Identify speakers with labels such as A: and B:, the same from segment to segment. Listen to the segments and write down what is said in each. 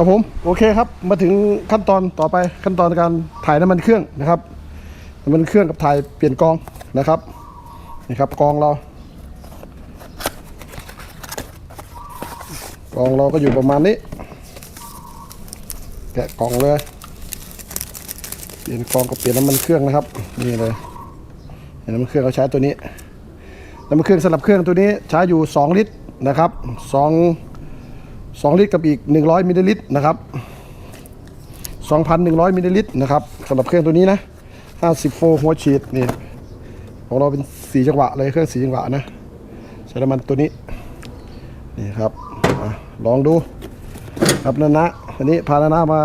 A: ครับผมโอเคครับมาถึงขั้นตอนต่อไปขั้นตอนการถ่ายน้ำมันเครื่องนะครับน้ำมันเครื่องกับถ่ายเปลี่ยนกองนะครับนี่ครับกองเรา กองเราก็อยู่ประมาณนี้ แกะกล่องเลย เปลี่ยนกองกับเปลี่ยนน้ำมันเครื่องนะครับนี่เลยนน้ำมันเครื่องเราใช้ตัวนี้น้ำมันเครื่องสำหรับเครื่องตัวนี้ใช้อยู่ 2 ลิตรนะครับ2 2 ลิตรกับอีก 100มิลลิลิตรนะครับ 2,100มิลลิลิตรนะครับสำหรับเครื่องตัวนี้นะ 50 โฟร์หัวฉีดนี่ของเราเป็น4จังหวะเลยเครื่อง4จังหวะนะใช้น้ำมันตัวนี้นี่ครับอลองดูครับนันนะอันนี้พานานะมา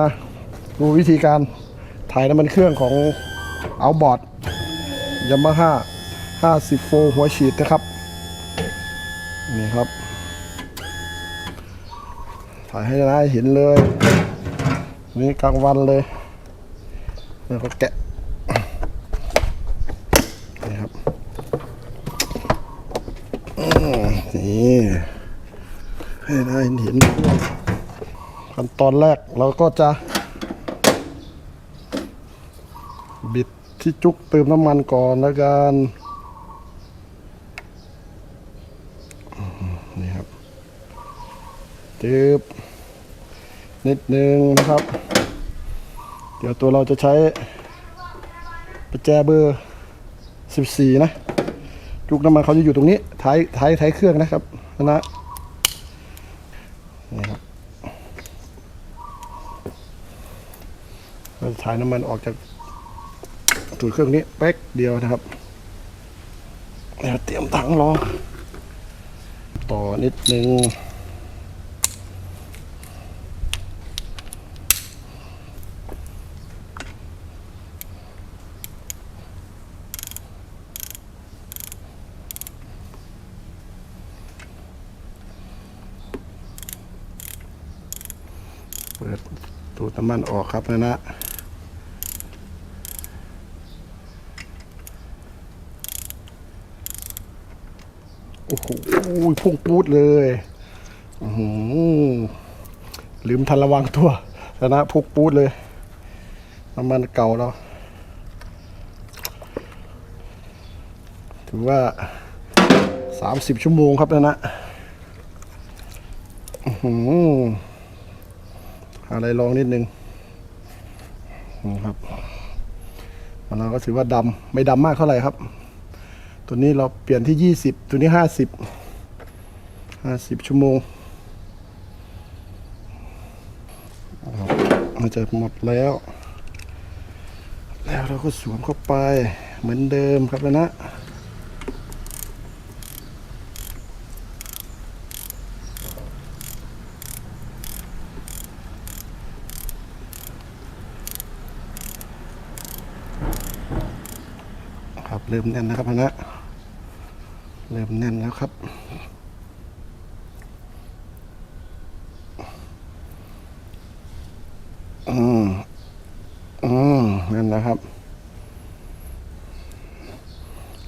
A: ดูวิธีการถ่ายน้ำมันเครื่องของเอาบอร์ดยามาฮ่า50 โฟร์หัวฉีดนะครับนี่ครับ ถ่ายให้นะเห็นเลย นี่กลางวันเลยแล้วก็แกะนี่ครับนี่ให้นะเห็นเห็นขั้นตอนแรกเราก็จะ บิดที่จุกเติมน้ำมันก่อนแล้วกันอืมนี่ครับ จึบนิดนึงนะครับ เดี๋ยวตัวเราจะใช้ประแจเบอร์ 14 นะจุกน้ำมันเขาจะอยู่ตรงนี้ท้ายท้ายท้ายเครื่องนะครับนะนี่ครับเราจะถ่ายน้ำมันออกจากตูดเครื่องนี้แป๊กเดียวนะครับเดี๋ยวเตรียมถังรอต่อนิดนึง ปิดตูดน้ำมันออกครับนะนะโอ้โหพุ่งปูดเลยอือลืมทันระวังตัวนะนะพุ่งปูดเลยน้ำมันเก่าเราถือว่าสามสิบชั่วโมงครับนะนะอือ อะไรลองนิดนึงนะครับมันเราก็ถือว่าดำไม่ดำมากเท่าไหร่ครับ ตัวนี้เราเปลี่ยนที่ยี่สิบตัวนี้ห้าสิบห้าสิบชั่วโมงนะครับน่าจะหมดแล้ว แล้วเราก็สวมเข้าไปเหมือนเดิมครับนะ เริ่มแน่นนะครับนะเริ่มแน่นแล้วครับ อืม อืมแน่นนะครับ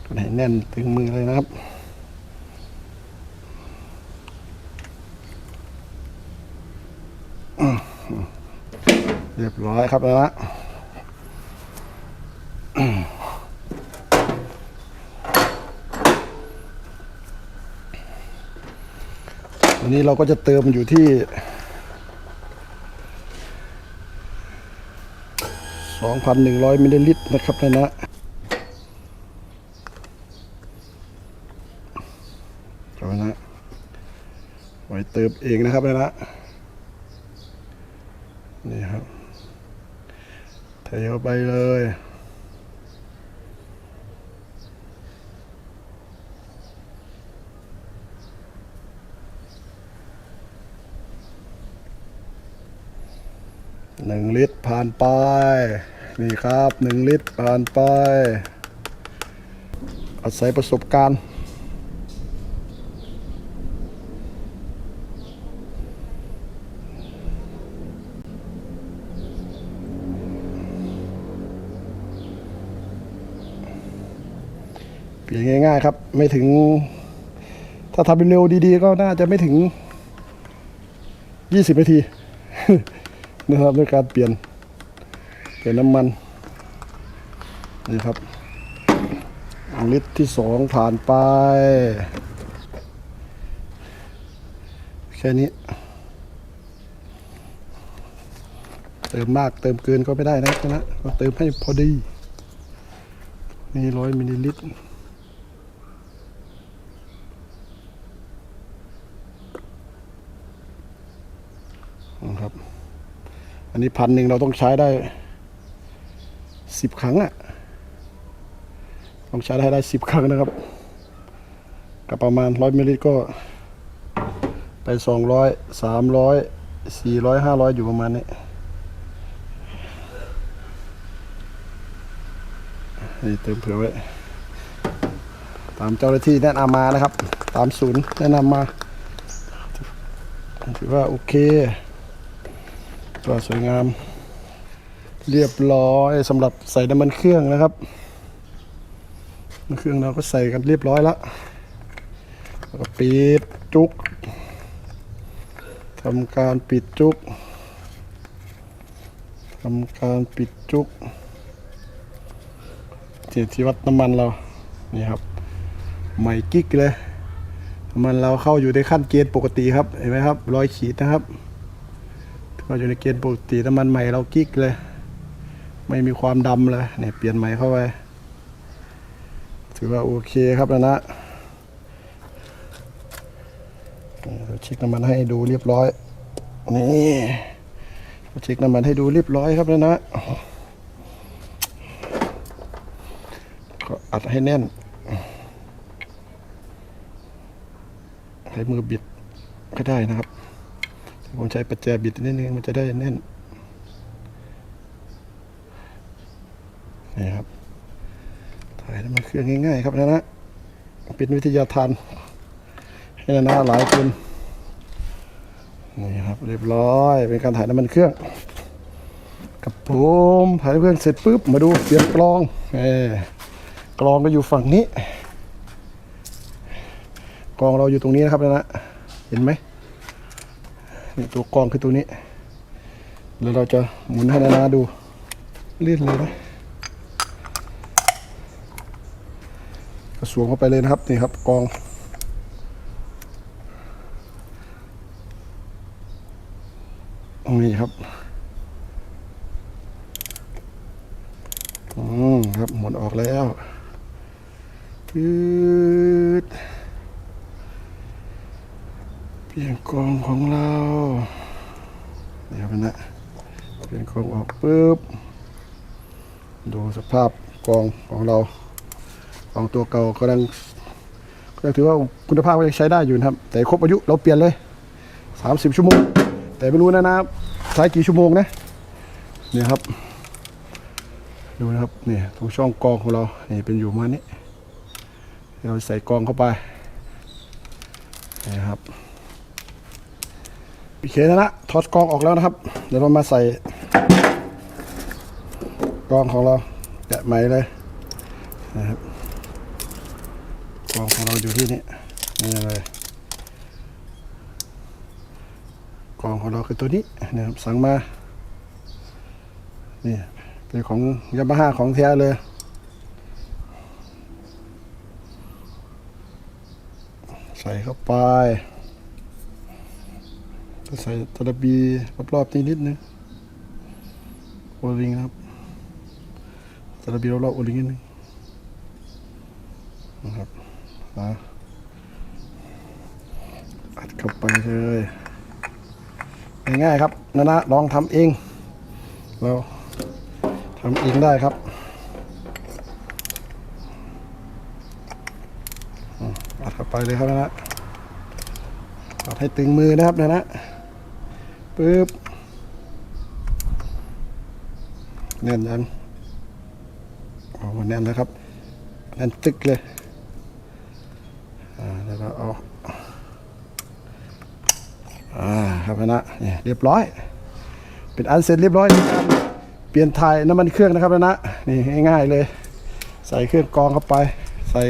A: ก็ให้แน่นถึงมือเลยนะครับเรียบร้อยครับนะ วันนี้เราก็จะเติมอยู่ที่2,100มิลลิลิตรนะครับนะนะจอนะไว้เติมเองนะครับนะนะนี่ครับเทเข้าไปเลย หนึ่งลิตรผ่านไป นี่ครับหนึ่งลิตรผ่านไป อาศัยประสบการณ์เปลี่ยนง่ายๆครับ ไม่ถึง ถ้าทำเป็นเร็วดีๆ ก็น่าจะไม่ถึง 20 นาที นะครับด้วยการเปลี่ยนเปลี่ยนน้ำมันนี่ครับลิตรที่สองผ่านไป แค่นี้ เติมมากเติมเกินก็ไม่ได้นะนะก็เติมให้พอดี นี่ร้อยมิลลิลิตร นะครับ อั นนี้พันหนึ่งเราต้องใช้ได้สิบครั้งอะต้องใช้ได้ได้สิบครั้งนะครับกับประมาณร้อยมิลลิลิตรก็ ไปสองร้อยสามร้อยสี่ร้อยห้าร้อยอยู่ประมาณนี้นี่เติมเผื่อไว้ตามเจ้าหน้าที่แนะนำมานะครับ ตามศูนย์แนะนำมาถือว่าโอเค ตัวสวยงาม เรียบร้อยสำหรับใส่น้ำมันเครื่องนะครับน้ำมันเครื่องเราก็ใส่กันเรียบร้อยแล้วแล้วก็ปิดจุกทำการปิดจุกทำการปิดจุกที่ที่วัดน้ำมันเรา นี่ครับ ใหม่กิ๊กเลย น้ำมันเราเข้าอยู่ในขั้นเกณฑ์ปกติครับ เห็นไหมครับรอยขีดนะครับ ก็อยู่ในเกณฑ์ปกติน้ำมันใหม่เรากิ๊กเลย ไม่มีความดำเลยเนี่ยเปลี่ยนใหม่เข้าไปถือว่าโอเคครับแล้วนะเราเช็คน้ำมันให้ดูเรียบร้อย นี่เราเช็คน้ำมันให้ดูเรียบร้อยครับแล้วนะก็อัดให้แน่นใช้มือบิดก็ได้นะครับ ผมใช้ประแจบิดนิดนึงมันจะได้แน่นนี่ครับ ถ่ายน้ำมันเครื่องง่ายๆ ครับนะนะเป็นวิทยาทานให้นะนะหลายคนนี่ครับเรียบร้อย เป็นการถ่ายน้ำมันเครื่อง กับผมถ่ายเครื่องเสร็จปุ๊บมาดูเปลี่ยนกลองเออกลองก็อยู่ฝั่งนี้กลองเราอยู่ตรงนี้นะครับนะนะเห็นไหม นี่ตัวกรองคือตัวนี้แล้วเราจะหมุนให้นานาดูเลื่อนเลยนะกระสวมเข้าไปเลยนะครับนี่ครับกรอง นี่ครับอืมครับหมุนออกแล้วปืด ลี่ยนกองของเราเนี่ครับนะเปลี่ยนกองออกปุ๊บดูสภาพกองของเรากองตัวเก่าก็ยังก็ถือว่าคุณภาพก็ยังใช้ได้อยู่นะครับ แต่ครบอายุเราเปลี่ยนเลยสามสิบชั่วโมง แต่ไม่รู้นะนะใช้กี่ชั่วโมงนะเนี่ยครับ ดูนะครับเนี่ยตรงช่องกองของเรานี่เป็นอยู่มานี้เราใส่กองเข้าไปนี่ครับ โอเคนะนะถอดกรองออกแล้วนะครับ เดี๋ยวเรามาใส่กรองของเราแกะใหม่เลยนะครับกรองของเราอยู่ที่นี่นี่เลยกรองของเราคือตัวนี้นะครับสั่งมานี่เป็นของยามาฮ่าของแท้เลยใส่เข้าไป ก็ใส่ตะลบีรอบๆนี้นิดนึงโอลิงครับตะลบีรอบๆโอลิงนิดนึงนะครับนะอัดเข้าไปเลยง่ายๆครับนะนะลองทำเอง เราทำเองได้ครับอัดเข้าไปเลยครับนะนะอัดให้ตึงมือนะครับนะนะ ปึ๊บแน่นยังโอ้แน่นแล้วครับแน่นตึกเลยอ่าแล้วก็เอาอ่าครับนะเนี่ยเรียบร้อย เป็นอันเสร็จเรียบร้อยนการเปลี่ยนถ่ายน้ำมันเครื่องนะครับนะนี่ง่ายๆเลย ใส่เครื่องกรองเข้าไป ใส่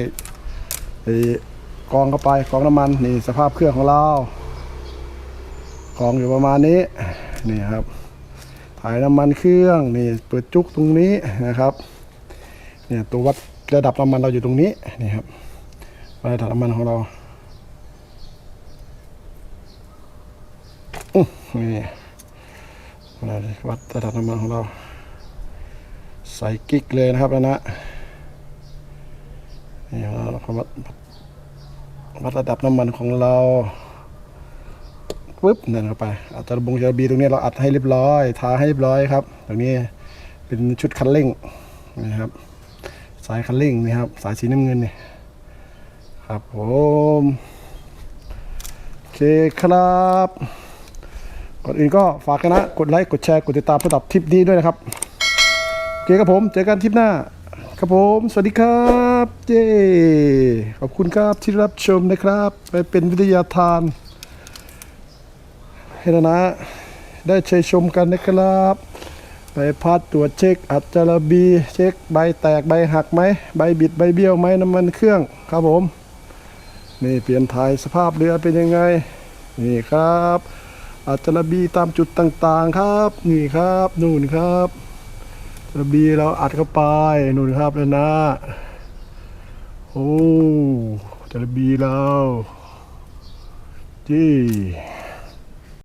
A: กรองเข้าไปกรองน้ำมันนี่สภาพเครื่องของเรา กองอยู่ประมาณนี้นี่ครับ ถ่ายน้ำมันเครื่องนี่เปิดจุกตรงนี้นะครับเนี่ยตัววัดระดับน้ำมันเราอยู่ตรงนี้นี่ครับวัดระดับน้ำมันของเราอื้อนี่วัดระดับน้ำมันของเรา ใส่กิ๊กเลยนะครับแล้วนะนี่เราก็วัดวัดระดับน้ำมันของเรา ปุ๊บนั่นเข้าไปอัตราบงจาบีตรงนี้เราอัดให้เรียบร้อยทาให้เรียบร้อยครับ ตรงนี้เป็นชุดคันเร่งนะครับ สายคันเร่งนี่ครับ สายสีน้ำเงินนี่ครับผมโอเคครับก่อนอื่นก็ฝากกันนะกดไลค์กดแชร์กดติดตามสำหรับทริปนี้ด้วยนะครับโอเคครับผมเจอกันทริปหน้าครับผม สวัสดีครับ เย้ ขอบคุณครับที่รับชมนะครับ ไปเป็นวิทยาทาน ให้นะนะได้เชยชมกันนะครับ ไปพัดตรวจเช็คอัจารบี เช็คใบแตกใบหักไหม ใบบิดใบเบี้ยวไหมน้ำมันเครื่องครับผม นี่เปลี่ยนถ่ายสภาพเรือเป็นยังไง นี่ครับอัจารบีตามจุดต่างๆครับ นี่ครับนู่นครับ ระบีเราอัดเข้าไปนู่นครับแล้วนะโอ้จระบีเราจี้